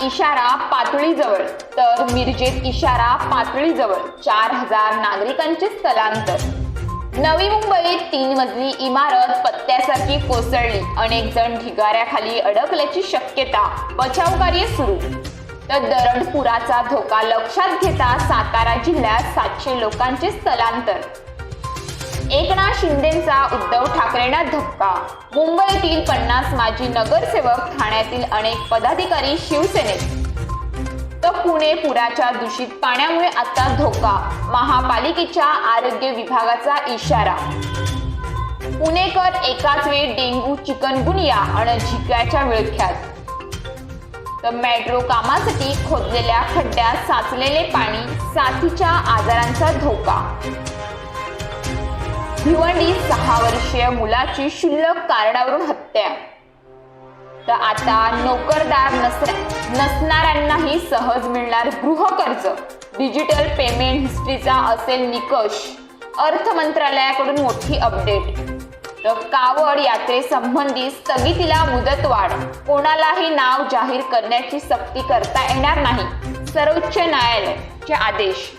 इशारा पातळीजवळ. तर मिरजेत इशारा पातळीजवळ. चार हजार नागरिकांचे स्थलांतर. नवी मुंबईत तीन मजली इमारत पत्त्यासारखी कोसळली. अनेक जण ढिगाऱ्याखाली अडकल्याची शक्यता बचाव कार्य सुरू. तर दरड पुराचा धोका लक्षात घेता सातारा जिल्ह्यात सातशे लोकांचे स्थलांतर. एकनाथ शिंदेचा उद्धव ठाकरेंना धक्का. मुंबईतील पन्नास माजी नगरसेवक ठाण्यातील अनेक पदाधिकारी शिवसेनेत. तर पुणे पुराच्या दूषित पाण्यामुळे आता धोका. महापालिकेच्या आरोग्य विभागाचा इशारा. पुणेकर एकाच वेळी डेंग्यू चिकनगुनिया आणि झिकाच्या विळख्यात. तर मेट्रो कामासाठी खोदलेल्या खड्ड्यात साचलेले पाणी साथीच्या आजारांचा धोका. भिवंडी सहा वर्षीय मुलाची शुल्लक कारणावरून हत्या. तर आता नोकरदार नसणाऱ्यांनाही सहज मिळणार गृहकर्ज. डिजिटल पेमेंट हिस्ट्रीचा असेल निकष. अर्थ मंत्रालयाकडून मोठी अपडेट तर कावड यात्रेसंबंधी स्थगितीला मुदतवाढ. कोणालाही नाव जाहीर करण्याची सक्ती करता येणार नाही. सर्वोच्च न्यायालयाचे आदेश.